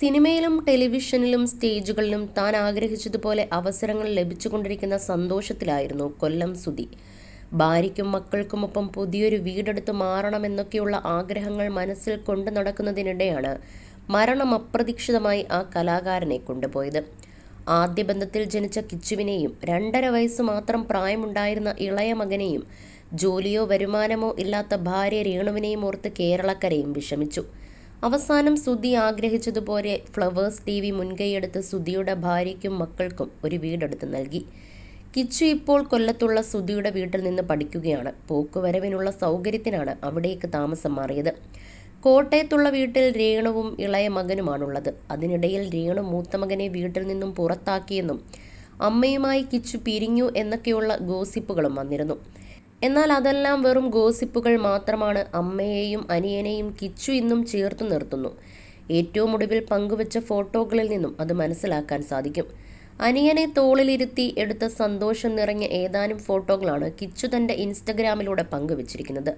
സിനിമയിലും ടെലിവിഷനിലും സ്റ്റേജുകളിലും താൻ ആഗ്രഹിച്ചതുപോലെ അവസരങ്ങൾ ലഭിച്ചുകൊണ്ടിരിക്കുന്ന സന്തോഷത്തിലായിരുന്നു കൊല്ലം സുധി. ഭാര്യയ്ക്കും മക്കൾക്കുമൊപ്പം പുതിയൊരു വീടെടുത്ത് മാറണമെന്നൊക്കെയുള്ള ആഗ്രഹങ്ങൾ മനസ്സിൽ കൊണ്ടു നടക്കുന്നതിനിടെയാണ് മരണം അപ്രതീക്ഷിതമായി ആ കലാകാരനെ കൊണ്ടുപോയത്. ആദ്യ ബന്ധത്തിൽ ജനിച്ച കിച്ചുവിനെയും രണ്ടര വയസ്സ് മാത്രം പ്രായമുണ്ടായിരുന്ന ഇളയ മകനെയും ജോലിയോ വരുമാനമോ ഇല്ലാത്ത ഭാര്യ രേണുവിനെയും ഓർത്ത് കേരളക്കരയും വിഷമിച്ചു. അവസാനം സുധി ആഗ്രഹിച്ചതുപോലെ ഫ്ലവേഴ്സ് ടി വി മുൻകൈയെടുത്ത് സുധിയുടെ ഭാര്യയ്ക്കും മക്കൾക്കും ഒരു വീടെടുത്ത് നൽകി. കിച്ചു ഇപ്പോൾ കൊല്ലത്തുള്ള സുധിയുടെ വീട്ടിൽ നിന്ന് പഠിക്കുകയാണ്. പോക്കുവരവിനുള്ള സൗകര്യത്തിനാണ് അവിടേക്ക് താമസം മാറിയത്. കോട്ടയത്തുള്ള വീട്ടിൽ രേണുവും ഇളയ മകനുമാണുള്ളത്. അതിനിടയിൽ രേണു മൂത്ത മകനെ വീട്ടിൽ നിന്നും പുറത്താക്കിയെന്നും അമ്മയുമായി കിച്ചു പിരിഞ്ഞു എന്നൊക്കെയുള്ള ഗോസിപ്പുകളും വന്നിരുന്നു. എന്നാൽ അതെല്ലാം വെറും ഗോസിപ്പുകൾ മാത്രമാണ് അമ്മയെയും അനിയനെയും കിച്ചു ഇന്നും ചേർത്തു നിർത്തുന്നു. ഏറ്റവും ഒടുവിൽ പങ്കുവച്ച ഫോട്ടോകളിൽ നിന്നും അത് മനസ്സിലാക്കാൻ സാധിക്കും. അനിയനെ തോളിലിരുത്തി എടുത്ത സന്തോഷം നിറഞ്ഞ ഏതാനും ഫോട്ടോകളാണ് കിച്ചു തന്റെ ഇൻസ്റ്റഗ്രാമിലൂടെ പങ്കുവച്ചിരിക്കുന്നത്.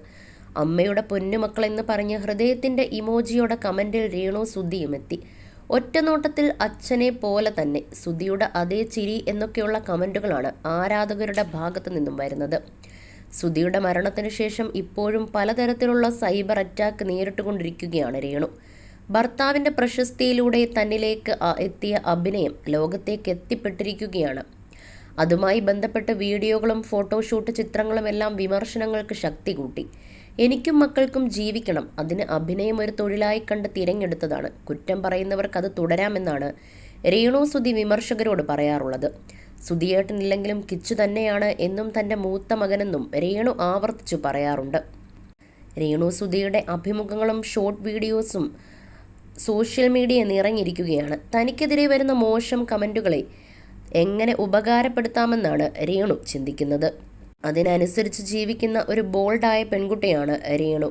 അമ്മയുടെ പൊന്നുമക്കളെന്ന് പറഞ്ഞ് ഹൃദയത്തിന്റെ ഇമോജിയോടെ കമന്റിൽ രേണു സുധിയും എത്തി. ഒറ്റനോട്ടത്തിൽ അച്ഛനെ പോലെ തന്നെ സുധിയുടെ അതേ ചിരി എന്നൊക്കെയുള്ള കമന്റുകളാണ് ആരാധകരുടെ ഭാഗത്തു നിന്നും വരുന്നത്. സുധിയുടെ മരണത്തിന് ശേഷം ഇപ്പോഴും പലതരത്തിലുള്ള സൈബർ അറ്റാക്ക് നേരിട്ടുകൊണ്ടിരിക്കുകയാണ് രേണു. ഭർത്താവിന്റെ പ്രശസ്തിയിലൂടെ തന്നിലേക്ക് എത്തിയ അഭിനയം ലോകത്തേക്ക് എത്തിപ്പെട്ടിരിക്കുകയാണ്. അതുമായി ബന്ധപ്പെട്ട് വീഡിയോകളും ഫോട്ടോഷൂട്ട് ചിത്രങ്ങളും എല്ലാം വിമർശനങ്ങൾക്ക് ശക്തി കൂട്ടി. എനിക്കും മക്കൾക്കും ജീവിക്കണം. അതിന് അഭിനയം ഒരു തൊഴിലായി കണ്ട് തിരഞ്ഞെടുത്തതാണ്. കുറ്റം പറയുന്നവർക്ക് അത് തുടരാമെന്നാണ് രേണു സുധി വിമർശകരോട് പറയാറുള്ളത്. സുധിയേട്ടനില്ലെങ്കിലും കിച്ചു തന്നെയാണ് എന്നും തന്റെ മൂത്ത മകനെന്നും രേണു ആവർത്തിച്ചു പറയാറുണ്ട്. രേണു സുധിയുടെ അഭിമുഖങ്ങളും ഷോർട്ട് വീഡിയോസും സോഷ്യൽ മീഡിയ നിറഞ്ഞിരിക്കുകയാണ്. തനിക്കെതിരെ വരുന്ന മോശം കമന്റുകളെ എങ്ങനെ ഉപകാരപ്പെടുത്താമെന്നാണ് രേണു ചിന്തിക്കുന്നത്. അതിനനുസരിച്ച് ജീവിക്കുന്ന ഒരു ബോൾഡായ പെൺകുട്ടിയാണ് രേണു.